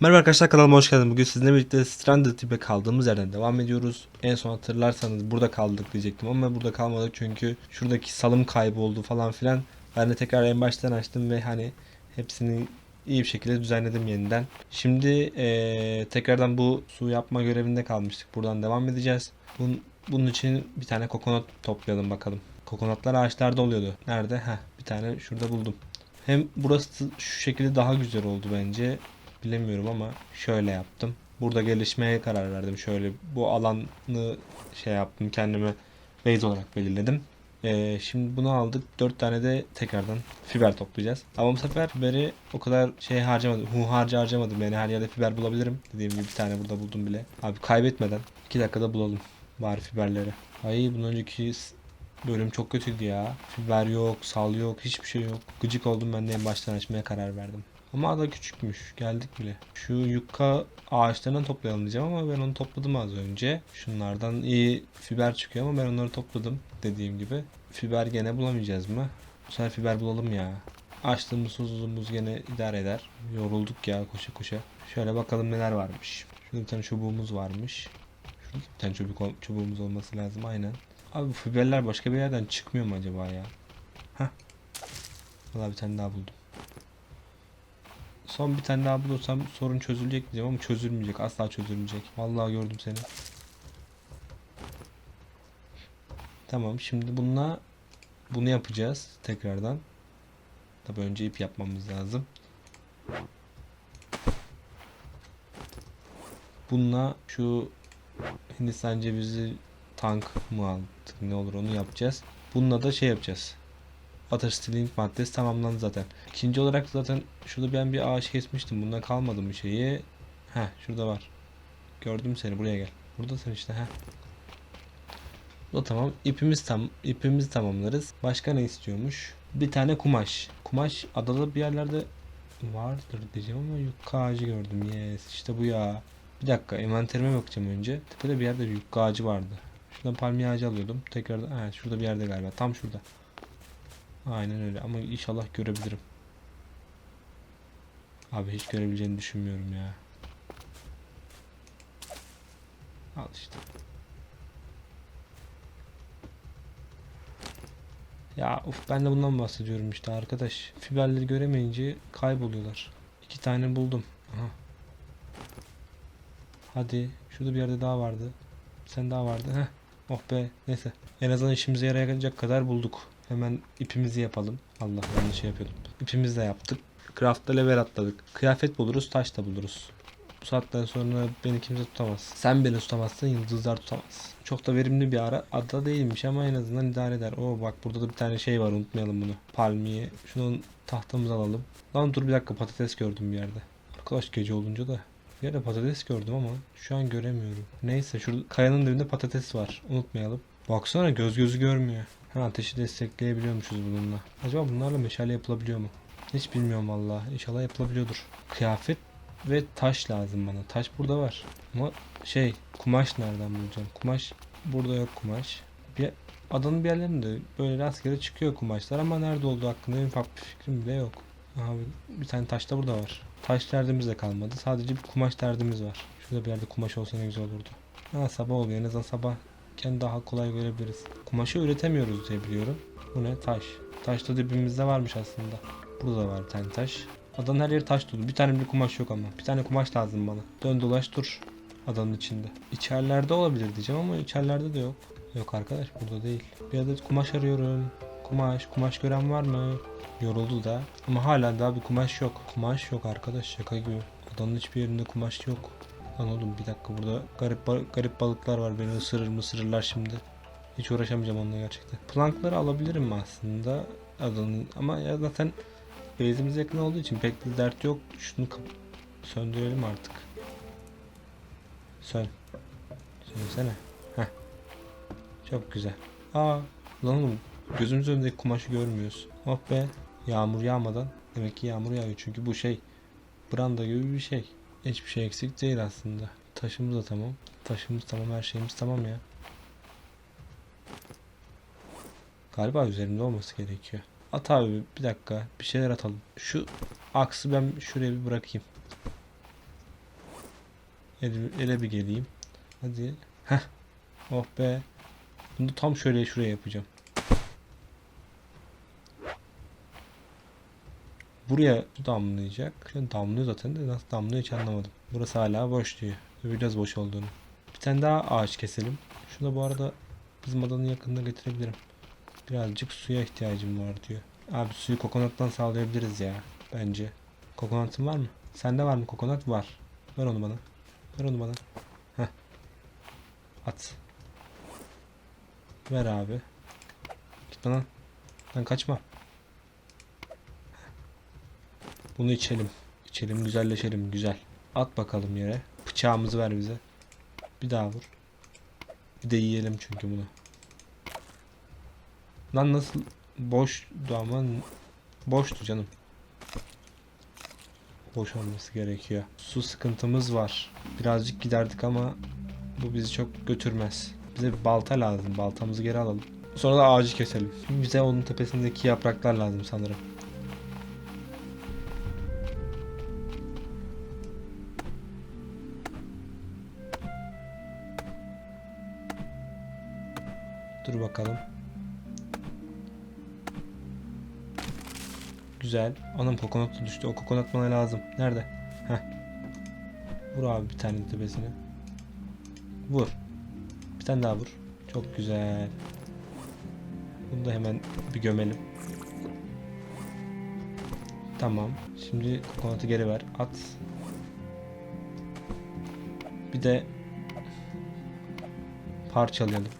Merhaba arkadaşlar kanalıma hoş geldiniz. Bugün sizinle birlikte Stranded Tip'e kaldığımız yerden devam ediyoruz. En son hatırlarsanız burada kaldık diyecektim ama burada kalmadık çünkü şuradaki salım kayboldu falan filan. Ben de tekrar en baştan açtım ve hani hepsini iyi bir şekilde düzenledim yeniden. Şimdi eee, tekrardan bu su yapma görevinde kalmıştık. Buradan devam edeceğiz. Bunun, bunun için bir tane kokonat toplayalım bakalım. Kokonatlar ağaçlarda oluyordu. Nerede? Heh, bir tane şurada buldum. Hem burası şu şekilde daha güzel oldu bence. Bilemiyorum ama şöyle yaptım. Burada gelişmeye karar verdim. Şöyle bu alanı şey yaptım kendime base olarak belirledim. Ee, şimdi bunu aldık. 4 tane de tekrardan fiber toplayacağız. Ama bu sefer fiberi o kadar şey harcamadım. Hu harcı harcamadım. Yani her yerde fiber bulabilirim. Dediğim gibi bir tane burada buldum bile. Abi kaybetmeden 2 dakikada bulalım bari fiberleri. Ay bundan önceki bölüm çok kötüydü ya. Fiber yok, sal yok, hiçbir şey yok. Gıcık oldum ben de baştan açmaya karar verdim. Ama ada küçükmüş. Geldik bile. Şu yukka ağaçlarından toplayalım diyeceğim ama ben onu topladım az önce. Şunlardan iyi fiber çıkıyor ama ben onları topladım dediğim gibi. Fiber gene bulamayacağız mı? Bu sefer fiber bulalım ya. Açtığımız susuzluğumuz gene idare eder. Yorulduk ya koşa koşa. Şöyle bakalım neler varmış. Şurada bir tane çubuğumuz varmış. Şurada bir tane çubuk, çubuğumuz olması lazım aynen. Abi bu fiberler başka bir yerden çıkmıyor mu acaba ya? Hah. Valla bir tane daha buldum. Son bir tane daha bulursam sorun çözülecek diyeceğim ama çözülmeyecek. Asla çözülmeyecek. Vallahi gördüm seni. Tamam şimdi bununla bunu yapacağız tekrardan. Tabii önce ip yapmamız lazım. Bununla şu Hindistan cevizi tank mı aldık ne olur onu yapacağız. Bununla da şey yapacağız. Stealing maddesi tamamlandı zaten. İkinci olarak zaten şurada ben bir ağaç kesmiştim. Bundan kalmadı mı şeyi? Heh şurada var. Gördüm seni buraya gel. Buradasın işte heh. O tamam. İpimiz tam ipimizi tamamlarız. Başka ne istiyormuş? Bir tane kumaş. Kumaş adada bir yerlerde vardır diyeceğim ama yukka ağacı gördüm. Yes işte bu ya. Bir dakika envanterime bakacağım önce. Tepede bir yerde bir yukka ağacı vardı. Şuradan palmiye ağacı alıyordum. Tekrar ha, şurada bir yerde galiba. Tam şurada. Aynen öyle ama inşallah görebilirim. Abi hiç görebileceğini düşünmüyorum ya. Al işte. Ya uf ben de bundan bahsediyorum işte arkadaş. Fiberleri göremeyince kayboluyorlar. İki tane buldum. Aha. Hadi. Şurada bir yerde daha vardı. Sen daha vardı. Heh. Oh be. Neyse. En azından işimize yarayacak kadar bulduk. Hemen ipimizi yapalım. Allah yanlış şey yapıyordum. İpimizi de yaptık. Craft'ta level atladık. Kıyafet buluruz, taş da buluruz. Bu saatten sonra beni kimse tutamaz. Sen beni tutamazsın, yıldızlar tutamaz. Çok da verimli bir ara ada değilmiş ama en azından idare eder. Oo bak burada da bir tane şey var unutmayalım bunu. Palmiye. Şunun tahtamızı alalım. Lan dur bir dakika patates gördüm bir yerde. Arkadaş gece olunca da bir yerde patates gördüm ama şu an göremiyorum. Neyse şurada kayanın dibinde patates var. Unutmayalım. Baksana göz gözü görmüyor. Ha ateşi destekleyebiliyormuşuz bununla. Acaba bunlarla meşale yapılabiliyor mu? Hiç bilmiyorum valla. İnşallah yapılabiliyordur. Kıyafet ve taş lazım bana. Taş burada var. Ama şey kumaş nereden bulacağım? Kumaş burada yok kumaş. Bir adanın bir yerlerinde böyle rastgele çıkıyor kumaşlar ama nerede olduğu hakkında en ufak bir fikrim bile yok. Aha bir tane taş da burada var. Taş derdimiz de kalmadı. Sadece bir kumaş derdimiz var. Şurada bir yerde kumaş olsa ne güzel olurdu. Ha sabah oluyor. En azından sabah daha kolay görebiliriz. Kumaşı üretemiyoruz diye biliyorum. Bu ne? Taş. Taş da dibimizde varmış aslında. Burada var bir tane taş. Adanın her yeri taş dolu. Bir tane bile kumaş yok ama. Bir tane kumaş lazım bana. Dön dolaş dur. Adanın içinde. İçerilerde olabilir diyeceğim ama içerilerde de yok. Yok arkadaş burada değil. Bir adet kumaş arıyorum. Kumaş. Kumaş gören var mı? Yoruldu da. Ama hala daha bir kumaş yok. Kumaş yok arkadaş şaka gibi. Adanın hiçbir yerinde kumaş yok. Lan oğlum bir dakika burada garip garip balıklar var beni ısırır mı ısırırlar şimdi. Hiç uğraşamayacağım onunla gerçekten. Plankları alabilirim aslında adanın ama ya zaten base'imiz yakın olduğu için pek bir dert yok. Şunu söndürelim artık. Sön. Sönsene. Heh. Çok güzel. Aa lan oğlum gözümüz önündeki kumaşı görmüyoruz. Oh be. Yağmur yağmadan demek ki yağmur yağıyor çünkü bu şey branda gibi bir şey. Hiçbir şey eksik değil aslında. Taşımız da tamam. Taşımız tamam, her şeyimiz tamam ya. Galiba üzerimde olması gerekiyor. At abi bir dakika bir şeyler atalım. Şu aksı ben şuraya bir bırakayım. ele, ele bir geleyim. Hadi. Heh. Oh be. Bunu tam şöyle şuraya yapacağım. Buraya su damlayacak. An damlıyor zaten de nasıl damlıyor hiç anlamadım. Burası hala boş diyor. Biraz boş olduğunu. Bir tane daha ağaç keselim. Şunu da bu arada bizim adanın yakınına getirebilirim. Birazcık suya ihtiyacım var diyor. Abi suyu kokonattan sağlayabiliriz ya. Bence. Kokonatın var mı? Sende var mı kokonat? Var. Ver onu bana. Ver onu bana. Heh. At. Ver abi. Git lan. Lan kaçma. Bunu içelim. İçelim güzelleşelim güzel. At bakalım yere. Bıçağımızı ver bize. Bir daha vur. Bir de yiyelim çünkü bunu. Lan nasıl boştu ama boştu canım. Boş olması gerekiyor. Su sıkıntımız var. Birazcık giderdik ama bu bizi çok götürmez. Bize bir balta lazım. Baltamızı geri alalım. Sonra da ağacı keselim. Bize onun tepesindeki yapraklar lazım sanırım. Dur bakalım. Güzel. Anam kokonat düştü. O kokonat bana lazım. Nerede? Heh. Vur abi bir tane tepesine. Vur. Bir tane daha vur. Çok güzel. Bunu da hemen bir gömelim. Tamam. Şimdi kokonatı geri ver. At. Bir de parçalayalım.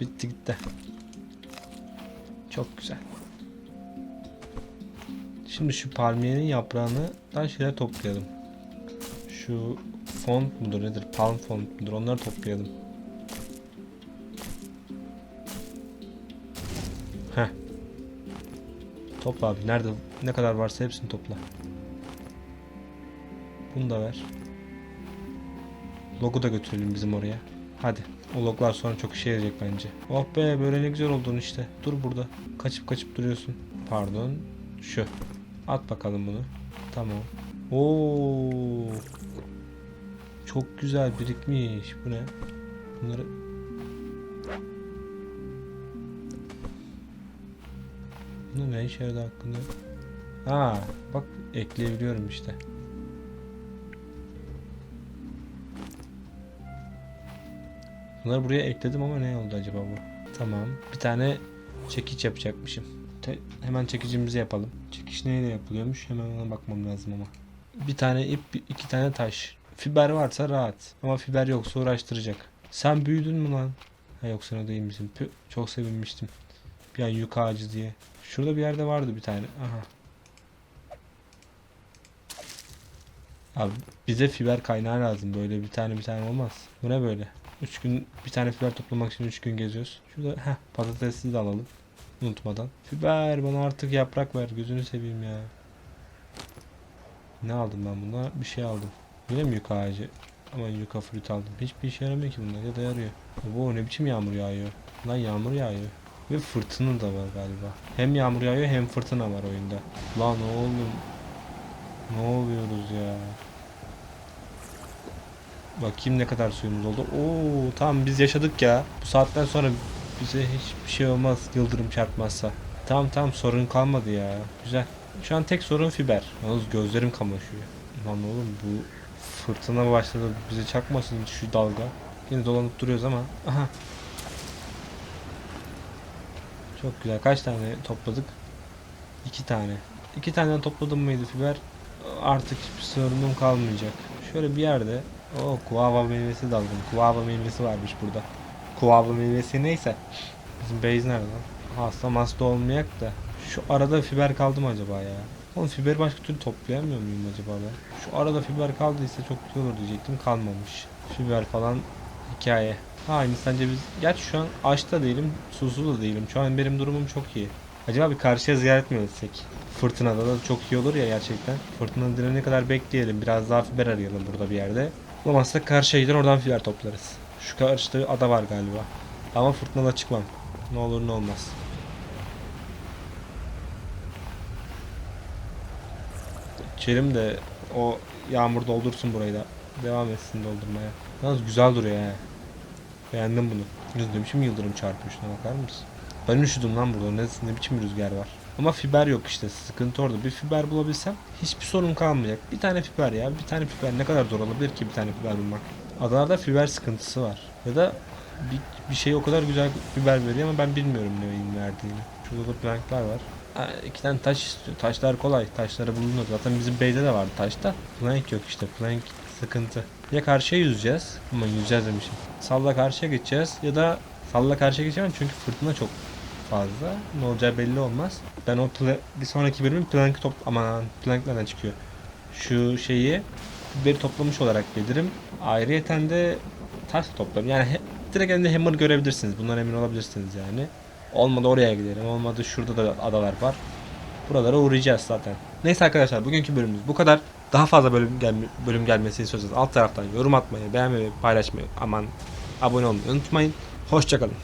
Bitti gitti. Çok güzel. Şimdi şu palmiyenin yaprağını dan şeyler toplayalım. Şu font mudur nedir? Palm font mudur? Onları toplayalım. Heh. Topla abi. Nerede? Ne kadar varsa hepsini topla. Bunu da ver. Logo da götürelim bizim oraya. Hadi. O loglar sonra çok işe yarayacak bence. Oh be böyle ne güzel oldun işte. Dur burada. Kaçıp kaçıp duruyorsun. Pardon. Şu. At bakalım bunu. Tamam. Oo. Çok güzel birikmiş. Bu ne? Bunları Bunun ne işe yaradı hakkında? Ha, bak ekleyebiliyorum işte. Bunları buraya ekledim ama ne oldu acaba bu? Tamam. Bir tane çekiç yapacakmışım. Te- hemen çekicimizi yapalım. Çekiş neyle yapılıyormuş? Hemen ona bakmam lazım ama. Bir tane ip, iki tane taş. Fiber varsa rahat. Ama fiber yoksa uğraştıracak. Sen büyüdün mü lan? Ha yok sen o değil çok sevinmiştim. Bir an yük ağacı diye. Şurada bir yerde vardı bir tane. Aha. Abi bize fiber kaynağı lazım. Böyle bir tane bir tane olmaz. Bu ne böyle? 3 gün bir tane fiber toplamak için 3 gün geziyoruz. Şurada heh, patatesi de alalım. Unutmadan. Fiber bana artık yaprak ver. Gözünü seveyim ya. Ne aldım ben buna? Bir şey aldım. Yine mi yuka ağacı? Aman yuka fruit aldım. Hiçbir işe yaramıyor ki bunlar ya da yarıyor. Bu ne biçim yağmur yağıyor? Lan yağmur yağıyor. Ve fırtına da var galiba. Hem yağmur yağıyor hem fırtına var oyunda. Lan oğlum. Ne oluyoruz ya? Bakayım ne kadar suyumuz oldu. Oo tamam biz yaşadık ya. Bu saatten sonra bize hiçbir şey olmaz yıldırım çarpmazsa. Tamam tamam sorun kalmadı ya. Güzel. Şu an tek sorun fiber. Yalnız gözlerim kamaşıyor. Lan oğlum bu fırtına başladı bize çakmasın şu dalga. Yine dolanıp duruyoruz ama. Aha. Çok güzel. Kaç tane topladık? İki tane. İki tane topladım mıydı fiber? Artık hiçbir sorunum kalmayacak. Şöyle bir yerde o guava meyvesi daldım. Guava meyvesi varmış burada. Guava meyvesi neyse. Bizim base nerede lan? Hasta hasta olmayak da. Şu arada fiber kaldı mı acaba ya? Oğlum fiberi başka türlü toplayamıyor muyum acaba ben? Şu arada fiber kaldıysa çok güzel olur diyecektim. Kalmamış. Fiber falan hikaye. Aynı sence biz... Gerçi şu an aç da değilim, susuz da değilim. Şu an benim durumum çok iyi. Acaba bir karşıya ziyaret mi etsek? Fırtınada da çok iyi olur ya gerçekten. Fırtına dinene kadar bekleyelim. Biraz daha fiber arayalım burada bir yerde. Bulamazsak karşıya gider oradan fiber toplarız. Şu karşıda ada var galiba. Ama fırtınada çıkmam. Ne olur ne olmaz. içerim de o yağmur doldursun burayı da. Devam etsin doldurmaya. Yalnız güzel duruyor he. Beğendim bunu. Ne biçim yıldırım çarpıyor şuna bakar mısın? Ben üşüdüm lan burada. Ne, ne biçim rüzgar var. Ama fiber yok işte. Sıkıntı orada. Bir fiber bulabilsem hiçbir sorun kalmayacak. Bir tane fiber ya. Bir tane fiber ne kadar zor olabilir ki bir tane fiber bulmak. Adalarda fiber sıkıntısı var. Ya da bir, bir şey o kadar güzel fiber veriyor ama ben bilmiyorum neyin verdiğini. Şurada da planklar var. Ha, iki tane taş istiyor. Taşlar kolay. Taşları bulunur. Zaten bizim beyde de vardı taşta. Plank yok işte. Plank sıkıntı. Ya karşıya yüzeceğiz. Aman yüzeceğiz demişim. Salla karşıya geçeceğiz. Ya da salla karşıya geçemem çünkü fırtına çok fazla. Ne olacağı belli olmaz. Ben o bir sonraki bölümün plank top aman plank nereden çıkıyor? Şu şeyi biberi toplamış olarak gelirim. Ayrıyeten de taş toplarım. Yani he, direkt elinde hammer görebilirsiniz. Bundan emin olabilirsiniz yani. Olmadı oraya giderim. Olmadı şurada da adalar var. Buralara uğrayacağız zaten. Neyse arkadaşlar bugünkü bölümümüz bu kadar. Daha fazla bölüm, gel bölüm gelmesini istiyorsanız alt taraftan yorum atmayı, beğenmeyi, paylaşmayı, aman abone olmayı unutmayın. Hoşçakalın.